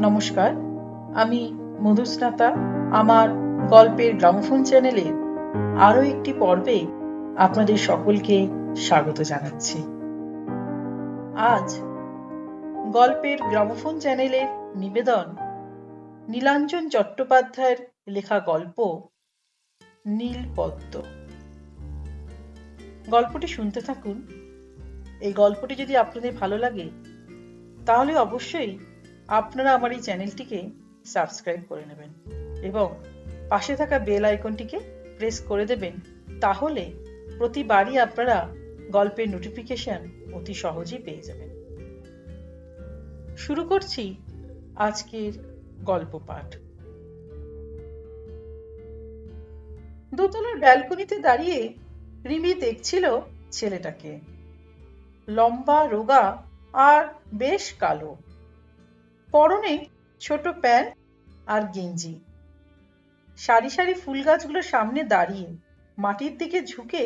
নমস্কার, আমি মধুস্নাতা। আমার গল্পের গ্রামোফোন চ্যানেলের আরও একটি পর্বে আপনাদের সকলকে স্বাগত জানাচ্ছি। আজ গল্পের গ্রামোফোন চ্যানেলের নিবেদন নীলাঞ্জন চট্টোপাধ্যায়ের লেখা গল্প নীলপদ্ম। গল্পটি শুনতে থাকুন। এই গল্পটি যদি আপনাদের ভালো লাগে, তাহলে অবশ্যই আপনারা আমার এই চ্যানেলটিকে সাবস্ক্রাইব করে নেবেন এবং পাশে থাকা বেল আইকনটিকে প্রেস করে দেবেন তাহলে প্রতিবারই আপনারা গল্পের নোটিফিকেশন অতি সহজেই পেয়ে যাবেন। শুরু করছি আজকের গল্প পাঠ। দোতলার ব্যালকনিতে দাঁড়িয়ে রিমি দেখছিল ছেলেটাকে। লম্বা, রোগা আর বেশ কালো। পরনে ছোট প্যান্ট আর গেঞ্জি। সারি সারি ফুল গাছগুলোর সামনে দাঁড়িয়ে মাটির দিকে ঝুঁকে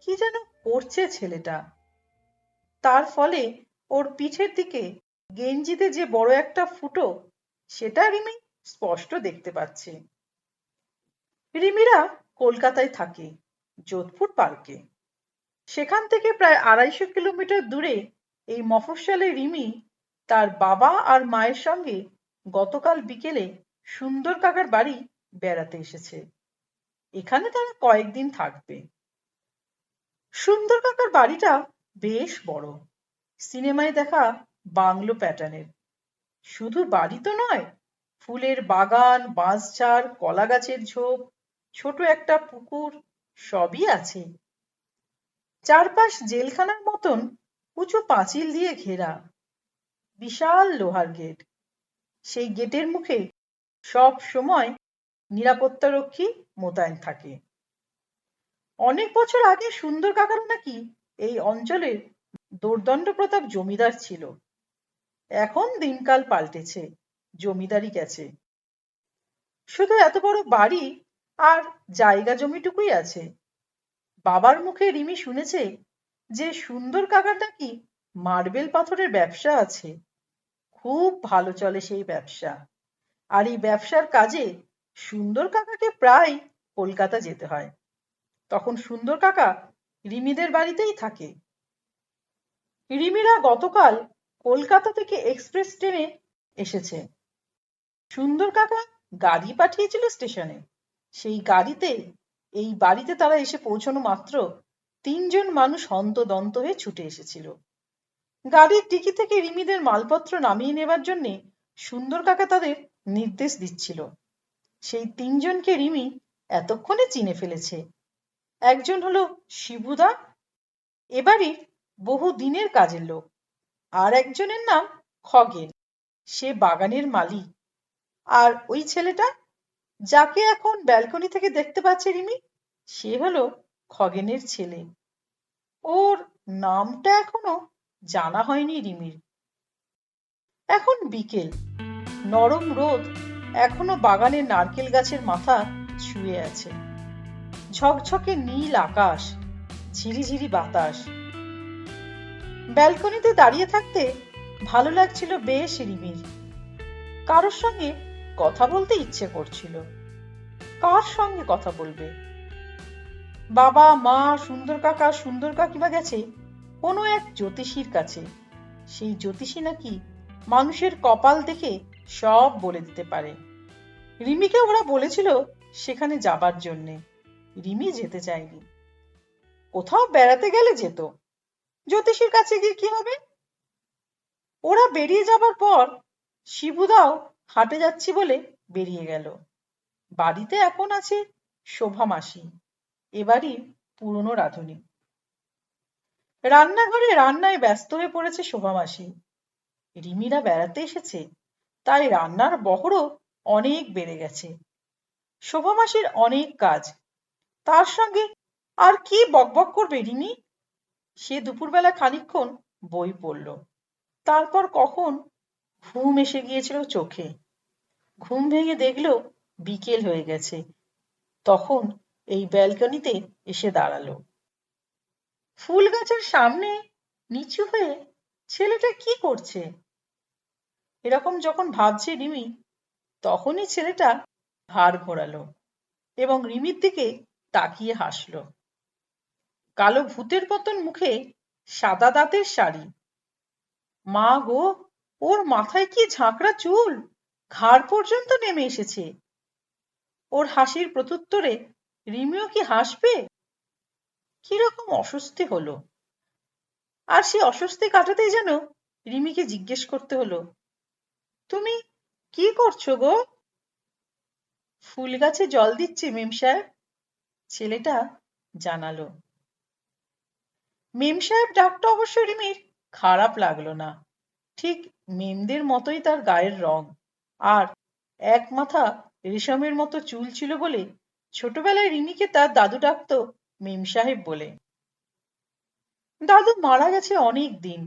কি যেন করছে ছেলেটা। তার ফলে ওর পিঠের দিকে গেঞ্জিতে যে বড় একটা ফুটো, সেটা রিমি স্পষ্ট দেখতে পাচ্ছে। রিমিরা কলকাতায় থাকে, যোধপুর পার্কে। সেখান থেকে প্রায় আড়াইশো কিলোমিটার দূরে এই মফস্বলে রিমি তার বাবা আর মায়ের সঙ্গে গতকাল বিকেলে সুন্দর কাকার বাড়ি বেড়াতে এসেছে। এখানে তারা কয়েকদিন থাকবে। সুন্দর কাকার বাড়িটা বেশ বড়। সিনেমায় দেখা বাংলো প্যাটার্নের। শুধু বাড়ি তো নয়, ফুলের বাগান, বাঁশঝাড় কলা গাছের ঝোপ, ছোট একটা পুকুর, সবই আছে। চারপাশ জেলখানার মতন উঁচু পাঁচিল দিয়ে ঘেরা। বিশাল লোহার গেট। সেই গেটের মুখে সব সময় নিরাপত্তারক্ষী মোতায়েন থাকে। অনেক বছর আগে সুন্দর কাকার নাকি এই অঞ্চলের দোর্দণ্ড প্রতাপ জমিদার ছিল। এখন দিনকাল পাল্টেছে, জমিদারি গেছে। শুধু এত বড় বাড়ি আর জায়গা জমিটুকুই আছে। বাবার মুখে রিমি শুনেছে যে সুন্দর কাকার নাকি মার্বেল পাথরের ব্যবসা আছে। খুব ভালো চলে সেই ব্যবসা। আর এই ব্যবসার কাজে সুন্দর কাকাকে প্রায় কলকাতা যেতে হয়। তখন সুন্দর কাকা রিমিদের বাড়িতেই থাকে। রিমিরা গতকাল কলকাতা থেকে এক্সপ্রেস ট্রেনে এসেছে। সুন্দর কাকা গাড়ি পাঠিয়েছিল স্টেশনে। সেই গাড়িতে, এই বাড়িতে তারা এসে পৌঁছানো মাত্র তিনজন মানুষ হন্তদন্ত হয়ে ছুটে এসেছিল। গাড়ির টিকি থেকে রিমিদের মালপত্র নামিয়ে নেবার জন্য সুন্দর কাকা তাদের নির্দেশ দিচ্ছিল। সেই তিনজনকে রিমি এতক্ষণে চিনে ফেলেছে। একজন হলো শিবুদা, এবারই বহু দিনের কাজের লোক। আর একজনের নাম খগেন। সে বাগানের মালিক। আর ওই ছেলেটা যাকে এখন ব্যালকনি থেকে দেখতে পাচ্ছে রিমি, সে হলো খগেনের ছেলে। ওর নামটা এখনও জানা হয়নি রিমির। এখন বিকেল। নরম রোদ এখনও বাগানে নারকেল গাছের মাথা ছুঁয়ে আছে। ঝকঝকে নীল আকাশ, ঝিরিঝিরি বাতাস। ব্যালকনিতে দাঁড়িয়ে থাকতে ভালো লাগছিল বেশ রিমির। কারোর সঙ্গে কথা বলতে ইচ্ছে করছিল। কার সঙ্গে কথা বলবে? বাবা, মা, সুন্দর কাকা, সুন্দর কাকিমা গেছে? কোনো এক জ্যোতিষীর কাছে। সেই জ্যোতিষী নাকি মানুষের কপাল দেখে সব বলে দিতে পারে। রিমিকে ওরা বলেছিল সেখানে যাবার জন্যে। রিমি যেতে চায়নি। কোথাও বেড়াতে গেলে যেত। জ্যোতিষীর কাছে গিয়ে কি হবে? ওরা বেরিয়ে যাবার পর শিবুদাও হাটে যাচ্ছি বলে বেরিয়ে গেল। বাড়িতে এখন আছে শোভা মাসি। এবারই পুরনো রাঁধুনি। রান্নাঘরে রান্নায় ব্যস্ত হয়ে পড়েছে শোভা মাসি। রিমিরা বেড়াতে এসেছে, তাই রান্নার বহরও অনেক বেড়ে গেছে। শোভা মাসির অনেক কাজ। তার সঙ্গে আর কি বকবক করবে রিমি? সে দুপুরবেলা খানিকক্ষণ বই পড়ল। তারপর কখন ঘুম এসে গিয়েছিল চোখে। ঘুম ভেঙে দেখল বিকেল হয়ে গেছে। তখন এই ব্যালকনিতে এসে দাঁড়াল। ফুল গাছের সামনে নিচু হয়ে ছেলেটা কি করছে? এরকম যখন ভাবছে রিমি, তখনই ছেলেটা ঘাড় ঘোরালো এবং রিমির দিকে তাকিয়ে হাসলো। কালো ভূতের মতন মুখে সাদা দাঁতের শাড়ি। মা গো, ওর মাথায় কি ঝাঁকড়া চুল? ঘাড় পর্যন্ত নেমে এসেছে। ওর হাসির প্রত্যুত্তরে রিমিও কি হাসবে? কীরকম অস্বস্তি হলো? আর সে অস্বস্তি কাটাতেই যেন রিমিকে জিজ্ঞেস করতে হলো, তুমি কি করছ গো? ফুল গাছে জল দিচ্ছি, মেম সাহেব, ছেলেটা জানালো। মেম সাহেব, ডাকটা অবশ্য রিমির খারাপ লাগল না। ঠিক মেমদের মতোই তার গায়ের রং। আর এক মাথা রেশমের মতো চুল ছিল বলে ছোটবেলায় রিমিকে তার দাদু ডাকতো মেম সাহেব বলে, দাদু মারা গেছে অনেক দিন।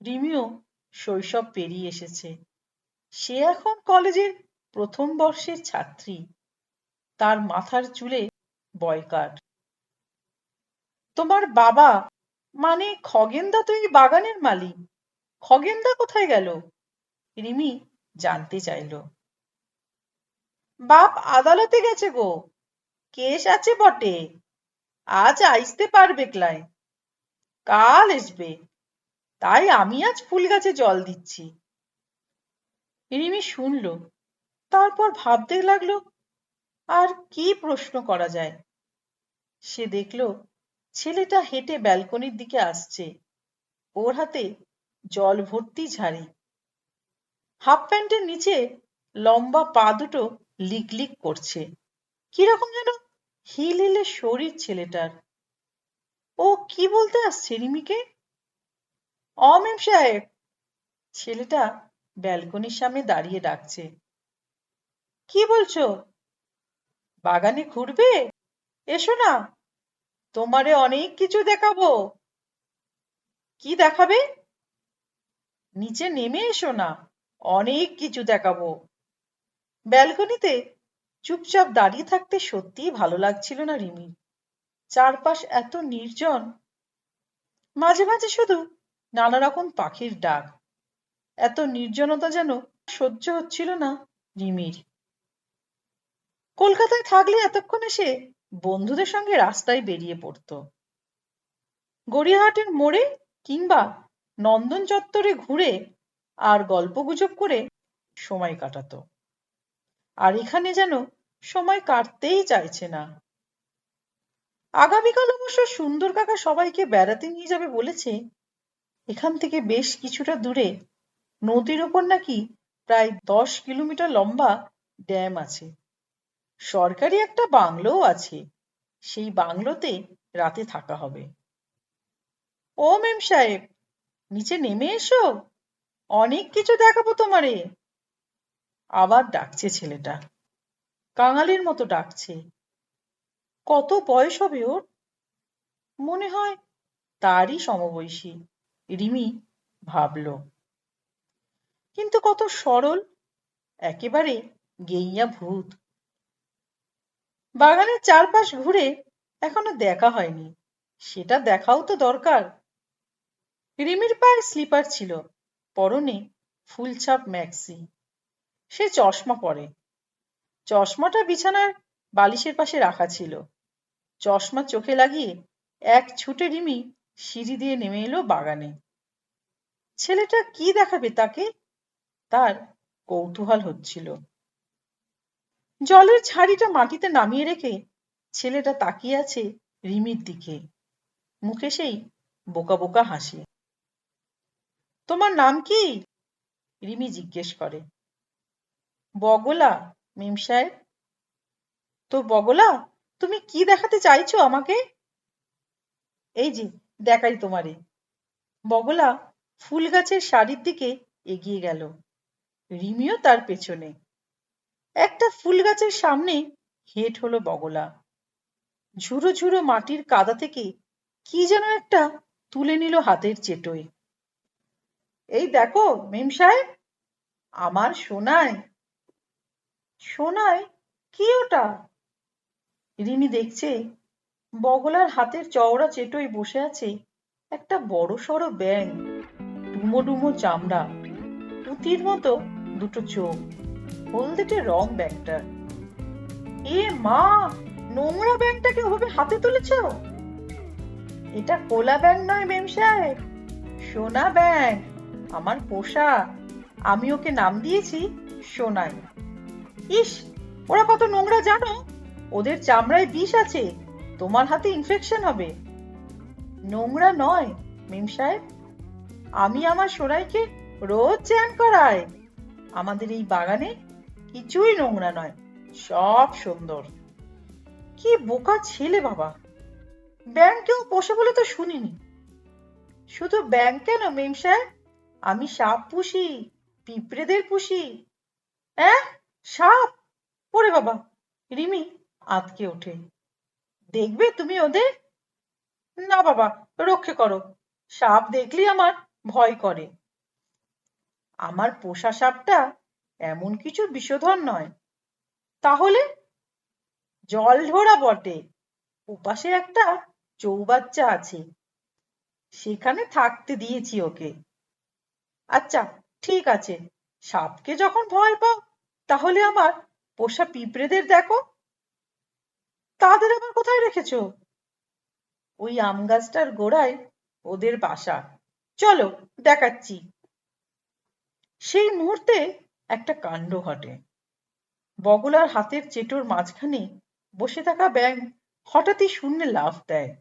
রিমিও শৈশব পেরিয়ে এসেছে। সে এখন কলেজের প্রথম বর্ষের ছাত্রী। তার মাথার চুলে বয়কাট তোমার বাবা মানে খগেনদা তো এই বাগানের মালিক। খগেনদা কোথায় গেল রিমি জানতে চাইল। বাপ আদালতে গেছে গো। কেস আছে বটে। আজ আইসতে পারবে ক্লাই কাল আসবে তাই আমি আজ ফুল গাছে জল দিচ্ছি। রিমি শুনল, তারপর ভাবতে লাগল, আর কি প্রশ্ন করা যায়? সে দেখল, ছেলেটা হেঁটে ব্যালকনির দিকে আসছে। ওর হাতে জল ভর্তি ঝাড়ি। হাফ প্যান্টের নিচে লম্বা পা দুটো লিক লিক করছে। কীরকম যেন হিল হিলে শরীর ছেলেটার। ও কি বলতে আসছে রিমিকে? অমেম সাহেব। ছেলেটা ব্যালকনির সামনে দাঁড়িয়ে ডাকছে। কি বলছো? বাগানে ঘুরবে? এসো না। তোমারে অনেক কিছু দেখাবো। কি দেখাবে? নিচে নেমে এসো না। অনেক কিছু দেখাবো। ব্যালকনিতে চুপচাপ দাঁড়িয়ে থাকতে সত্যিই ভালো লাগছিল না রিমির চারপাশ এত নির্জন। মাঝে মাঝে শুধু নানা রকম পাখির ডাক। এত নির্জনতা যেন সহ্য হচ্ছিল না রিমির। কলকাতায় থাকলে এতক্ষণে সে বন্ধুদের সঙ্গে রাস্তায় বেরিয়ে পড়ত। গড়িয়াহাটের মোড়ে কিংবা নন্দন চত্বরে ঘুরে আর গল্পগুজব করে সময় কাটাতো। আর এখানে যেন সময় কাটতেই চাইছে না। আগামীকাল অবশ্য সুন্দর কাকা সবাইকে বেড়াতে নিয়ে যাবে বলেছে। এখান থেকে বেশ কিছুটা দূরে নদীর ওপর নাকি প্রায় দশ কিলোমিটার লম্বা ড্যাম আছে। সরকারি একটা বাংলোও আছে। সেই বাংলোতে রাতে থাকা হবে। ও মেম সাহেব, নিচে নেমে এসো। অনেক কিছু দেখাবো তোমারে। আবার ডাকছে ছেলেটা। কাঙালির মতো ডাকছে। কত বয়স হবে ওর? মনে হয় তারই সমবয়সী, রিমি ভাবল। কিন্তু কত সরল, একেবারে গেইয়া ভূত। বাগানের চারপাশ ঘুরে এখনও দেখা হয়নি, সেটা দেখাও তো দরকার। রিমির পায়ে স্লিপার ছিল, পরনে ফুলছাপ ম্যাক্সি সে চশমা পরে। চশমাটা বিছানার বালিশের পাশে রাখা ছিল। চশমা চোখে লাগিয়ে এক ছুটে রিমি সিঁড়ি দিয়ে নেমে এলো বাগানে। ছেলেটা কি দেখাবে তাকে? তার কৌতূহল হচ্ছিল। জলের ঝাড়িটা মাটিতে নামিয়ে রেখে ছেলেটা তাকিয়ে আছে রিমির দিকে। মুখে সেই বোকা বোকা হাসি। তোমার নাম কি? রিমি জিজ্ঞেস করে। বগলা, মিম সাহেব। তো বগলা, তুমি কি দেখাতে চাইছো আমাকে? এই যে, দেখাই তোমারে। বগলা ফুল গাছের শাড়ির দিকে এগিয়ে গেল। রিমিও তার পেছনে। একটা ফুল গাছের সামনে হেঁট হলো বগলা। ঝুরো ঝুরো মাটির কাদা থেকে কি যেন একটা তুলে নিল হাতের চেটোয়। এই দেখো, মেম সাহেব, আমার সোনায় সোনায় কি ওটা? রিমি দেখছে, বগলার হাতের চওড়া চেটোয় বসে আছে একটা বড় সড়ো ব্যাং ডুমো ডুমো চামড়া, পুঁতির মতো দুটো চোখ, হলদেটে রং ব্যাগটার এ মা, নোংরা ব্যাগটাকে ওভাবে হাতে তুলেছ? এটা কোলা ব্যাগ নয় মেম সাহেব, সোনা ব্যাগ আমার পোষা। আমি ওকে নাম দিয়েছি সোনাই। ইস, ওরা কত নোংরা জানো? ওদের চামড়ায় বিষ আছে, তোমার হাতে ইনফেকশন হবে। নোংরা নয়, মিম সাহেব। আমি আমার সোনাইকে রোজ চ্যান করাই। আমাদের এই বাগানে কিছুই নোংরা নয়, সব সুন্দর। কি বোকা ছেলে বাবা। ব্যাংকেও পোষে বলে তো শুনিনি। শুধু ব্যাংক কেন, মেম সাহেব? আমি সাপ পুষি, পিঁপড়েদের পুষি হ্যাঁ সাপ। ওরে বাবা, রিমি আতকে ওঠে। দেখবে তুমি ওদের? না বাবা, রক্ষে করো। সাপ দেখলেই আমার ভয় করে। আমার পোষা সাপটা এমন কিছু বিষধর নয়। তাহলে জল ঢোরা বটে। ওপাশে একটা চৌবাচ্চা আছে। সেখানে থাকতে দিয়েছি ওকে। আচ্ছা ঠিক আছে। সাপকে যখন ভয় পাও তাহলে আমার পোষা পিঁপড়েদের দেখো। তাদের আবার কোথায় রেখেছো? ওই আম গাছটার গোড়ায় ওদের বাসা। চলো, দেখাচ্ছি। সেই মুহূর্তে একটা কাণ্ড ঘটে। বগলার হাতের চেটোর মাঝখানে বসে থাকা ব্যাঙ হঠাৎই শূন্যে লাফ দেয়।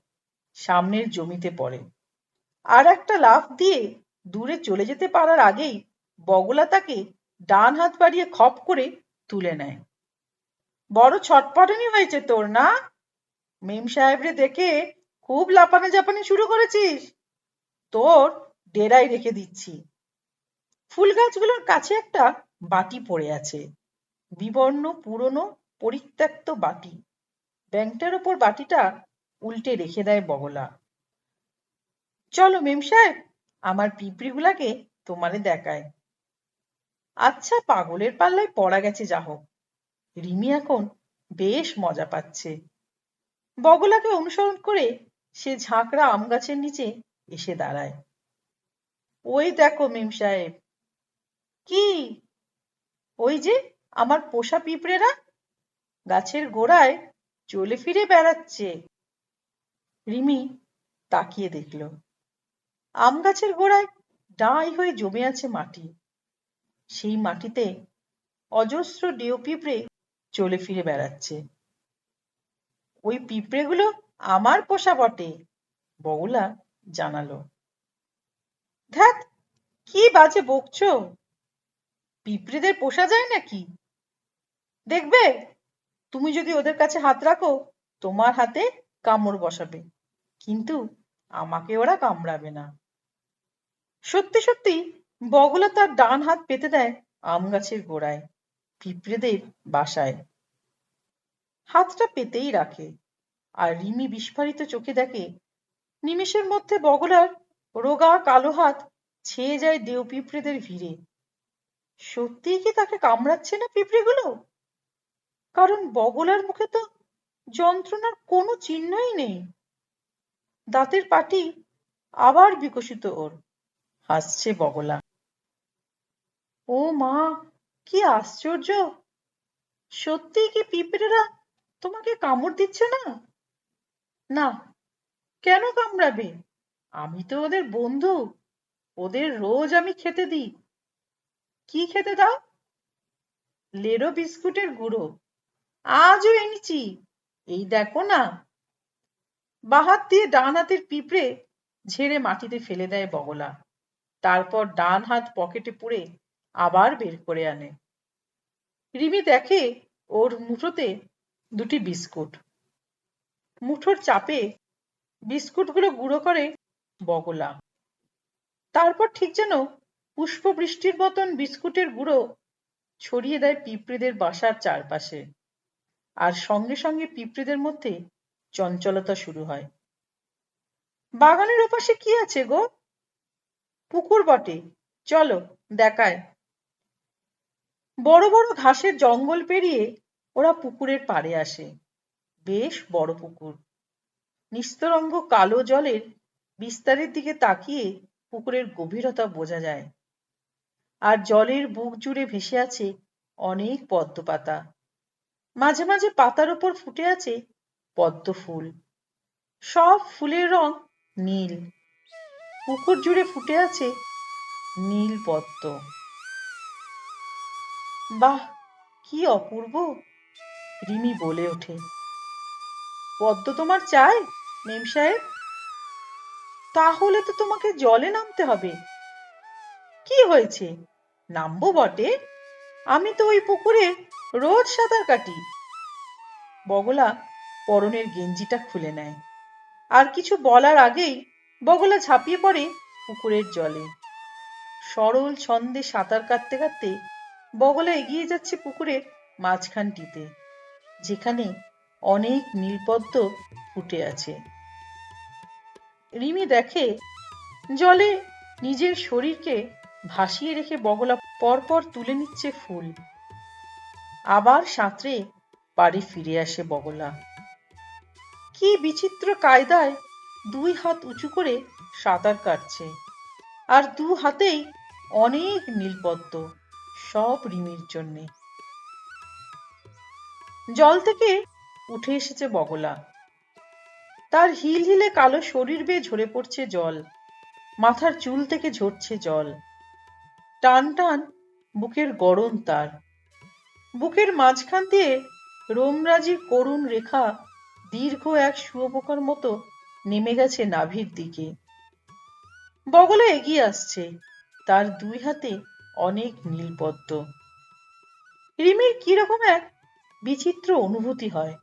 সামনের জমিতে পড়ে। আর একটা লাফ দিয়ে দূরে চলে যেতে পারার আগেই বগলা তাকে ডান হাত বাড়িয়ে খপ করে তুলে নেয়। বড় ছটপটানি হয়েছে তোর, না? মেম সাহেবরে দেখে খুব লাপানে জাপানি শুরু করেছিস। তোর ডেরাই রেখে দিচ্ছি। ফুল গাছগুলোর কাছে একটা বাটি পড়ে আছে। বিবর্ণ, পুরনো, পরিত্যক্ত বাটি। ব্যাংকটার ওপর বাটিটা উল্টে রেখে দেয় বগলা। চলো মেম সাহেব, আমার পিঁপড়িগুলাকে তোমারে দেখায়। আচ্ছা পাগলের পাল্লায় পড়া গেছে যা হোক। রিমি এখন বেশ মজা পাচ্ছে। বগলাকে অনুসরণ করে সে ঝাঁকড়া আম গাছের নিচে এসে দাঁড়ায়। ওই দেখো মিম সাহেব। কি? ওই যে আমার পোষা পিঁপড়েরা গাছের গোড়ায় চলে ফিরে বেড়াচ্ছে। রিমি তাকিয়ে দেখল। আম গাছের গোড়ায় ডাঁই হয়ে জমে আছে মাটি। সেই মাটিতে অজস্র ডেও পিঁপড়ে চলে ফিরে বেড়াচ্ছে। ওই পিঁপড়েগুলো আমার পোষা বটে বগলা জানালো। ধ্যাত কি বাজে বকছো? পিঁপড়েদের পোষা যায় নাকি? দেখবে, তুমি যদি ওদের কাছে হাত রাখো, তোমার হাতে কামড় বসাবে, কিন্তু আমাকে ওরা কামড়াবে না। সত্যি সত্যি বগলা তার ডান হাত পেতে দেয় আম গাছের গোড়ায়, পিঁপড়েদের বাসায়। হাতটা পেতেই রাখে আর রিমি বিস্ফারিত চোখে দেখে নিমেষের মধ্যে বগলার রোগা কালো হাত ছেয়ে যায় দেও পিঁপড়েদের ভিড়ে। সত্যিই কি তাকে কামড়াচ্ছে না পিঁপড়েগুলো? কারণ বগলার মুখে তো যন্ত্রণার কোনো চিহ্নই নেই। দাঁতের পাটি আবার বিকশিত ওর, হাসছে বগলা। ও মা, কি আশ্চর্য। সত্যি কি পিঁপড়েরা তোমাকে কামড় দিচ্ছে না? না, কেন কামড়াবে? আমি তো ওদের বন্ধু, ওদের রোজ আমি খেতে দিই। কি খেতে দাও? লেরো বিস্কুটের গুঁড়ো। আজও এনেছি। এই দেখো না। বাহাত দিয়ে ডান হাতের পিঁপড়ে ঝেড়ে মাটিতে ফেলে দেয় বগলা। তারপর ডান হাত পকেটে পুড়ে আবার বের করে আনে। রিমি দেখে ওর মুঠোতে দুটি বিস্কুট। মুঠোর চাপে বিস্কুটগুলো গুঁড়ো করে বগলা। তারপর ঠিক যেন পুষ্প বৃষ্টির মতন বিস্কুটের গুঁড়ো ছড়িয়ে দেয় পিঁপড়েদের বাসার চারপাশে। আর সঙ্গে সঙ্গে পিঁপড়েদের মধ্যে চঞ্চলতা শুরু হয়। বাগানের ওপাশে কি আছে গো? পুকুর বটে। চলো, দেখায়। বড় বড় ঘাসের জঙ্গল পেরিয়ে ওরা পুকুরের পাড়ে আসে। বেশ বড় পুকুর। নিস্তরঙ্গ কালো জলের বিস্তারের দিকে তাকিয়ে পুকুরের গভীরতা বোঝা যায়। আর জলের বুক জুড়ে ভেসে আছে অনেক পদ্ম পাতা। মাঝে মাঝে পাতার উপর ফুটে আছে পদ্ম ফুল। সব ফুলের রং নীল। পুকুর জুড়ে ফুটে আছে নীল পদ্ম। বাহ, কি অপূর্ব! রিমি বলে ওঠে। পদ্ম তোমার চাই মেম সাহেব? তাহলে তো তোমাকে জলে নামতে হবে। কি হয়েছে? নামবো বটে? আমি তো ওই পুকুরে রোজ সাঁতার কাটি। বগলা পরনের গেঞ্জিটা খুলে নেয়। আর কিছু বলার আগেই বগলা ঝাঁপিয়ে পড়ে পুকুরের জলে। সরল ছন্দে সাঁতার কাটতে কাটতে বগলা এগিয়ে যাচ্ছে পুকুরের মাঝখানটিতে, যেখানে অনেক নীলপদ্ম ফুটে আছে। রিমি দেখে জলে নিজের শরীরকে ভাসিয়ে রেখে বগলা পরপর তুলে নিচ্ছে ফুল। আবার সাঁতরে বাড়ি ফিরে আসে বগলা। কি বিচিত্র কায়দায় দুই হাত উঁচু করে সাঁতার কাটছে, আর দু হাতেই অনেক নীলপদ্ম। সব রিমির জন্যে। জল থেকে উঠে এসেছে বগলা। তার হিল হিলে কালো শরীর বেয়ে ঝরে পড়ছে জল। মাথার চুল থেকে ঝরছে জল। টান টান বুকের গড়ন তার। বুকের মাঝখান দিয়ে রোমরাজির করুণ রেখা দীর্ঘ এক শুয়োপোকার মতো নেমে গেছে নাভির দিকে। বগলা এগিয়ে আসছে। তার দুই হাতে অনেক নীলপদ্ম। রিমির কীরকম এক বিচিত্র অনুভূতি হয়।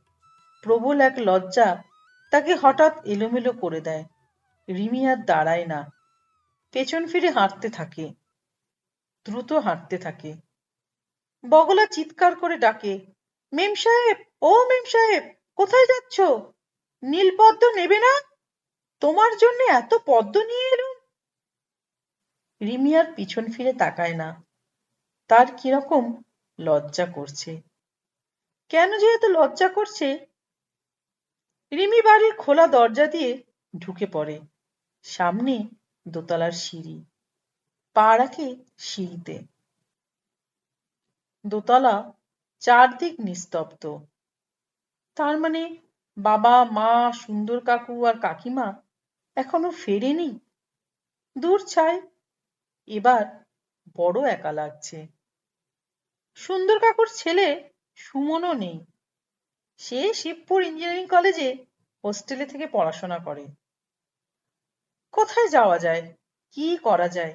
প্রবল এক লজ্জা তাকে হঠাৎ এলোমেলো করে দেয়। রিমি আর দাঁড়ায় না। পেছন ফিরে হাঁটতে থাকে। দ্রুত হাঁটতে থাকে। বগলা চিৎকার করে ডাকে, মেম সাহেব, ও মেম সাহেব, কোথায় যাচ্ছ? নীল পদ্ম নেবে না? তোমার জন্য এত পদ্ম নিয়ে এলুম। রিমি আর পিছন ফিরে তাকায় না। তার কীরকম লজ্জা করছে। কেন যে এত লজ্জা করছে? রিমি বাড়ির খোলা দরজা দিয়ে ঢুকে পড়ে। সামনে দোতলার সিঁড়ি। পা রাখে সিঁড়িতে। দোতলা চারদিক নিস্তব্ধ। তার মানে বাবা, মা, সুন্দর কাকু আর কাকিমা এখনও ফেরেনি? দূর ছাই এবার বড় একা লাগছে। সুন্দর কাকুর ছেলে সুমনও নেই। সে শিবপুর ইঞ্জিনিয়ারিং কলেজে হোস্টেলে থেকে পড়াশোনা করে। কোথায় যাওয়া যায়? কি করা যায়?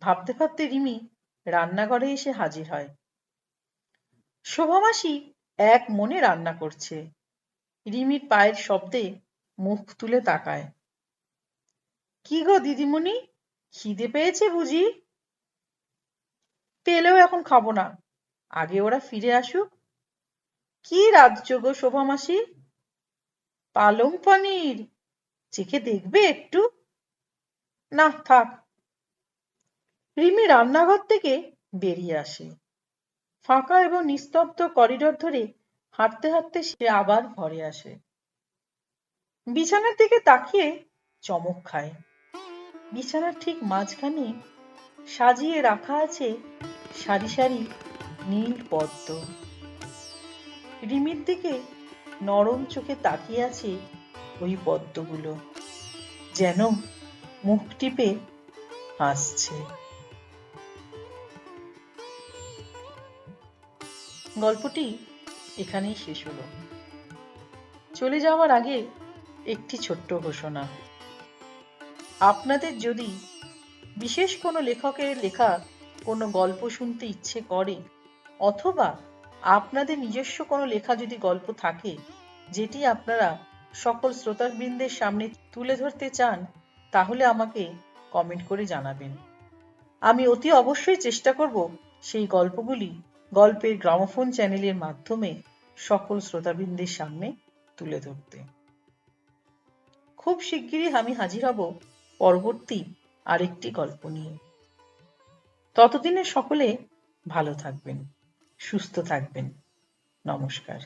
ভাবতে ভাবতে রিমি রান্নাঘরে এসে হাজির হয়। শোভা মাসি এক মনে রান্না করছে। রিমির পায়ের শব্দে মুখ তুলে তাকায়। কি গো দিদিমণি? খিদে পেয়েছে বুঝি? পেলেও এখন খাব না। আগে ওরা ফিরে আসুক। কি রাজ্য শোভা মাসি? পালং পনির। চেখে দেখবে একটু? না, থাক। রিমি রান্নাঘর থেকে বেরিয়ে আসে। ফাঁকা এবং নিস্তব্ধ করিডোর ধরে হাঁটতে হাঁটতে সে আবার ঘরে আসে। বিছানার দিকে তাকিয়ে চমক খায়। বিছানার ঠিক মাঝখানে সাজিয়ে রাখা আছে সারি সারি নীল পদ্ম। রিমির দিকে নরম চোখে তাকিয়ে আছে ওই পদ্মগুলো। যেন মুখ টিপে হাসছে। গল্পটি এখানেই শেষ হলো। চলে যাওয়ার আগে একটি ছোট্ট ঘোষণা। আপনাদের যদি বিশেষ কোনো লেখকের লেখা কোনো গল্প শুনতে ইচ্ছে করে, অথবা আপনাদের নিজস্ব কোনো লেখা যদি গল্প থাকে, যেটি আপনারা সকল শ্রোতাবৃন্দের সামনে তুলে ধরতে চান, তাহলে আমাকে কমেন্ট করে জানাবেন। আমি অতি অবশ্যই চেষ্টা করব সেই গল্পগুলি গল্পের গ্রামোফোন চ্যানেলের মাধ্যমে সকল শ্রোতাবৃন্দের সামনে তুলে ধরতে। খুব শিগগিরই আমি হাজির হব পরবর্তী আরেকটি গল্প নিয়ে। ততদিনে সকলে ভালো থাকবেন সুস্থ থাকবেন। নমস্কার।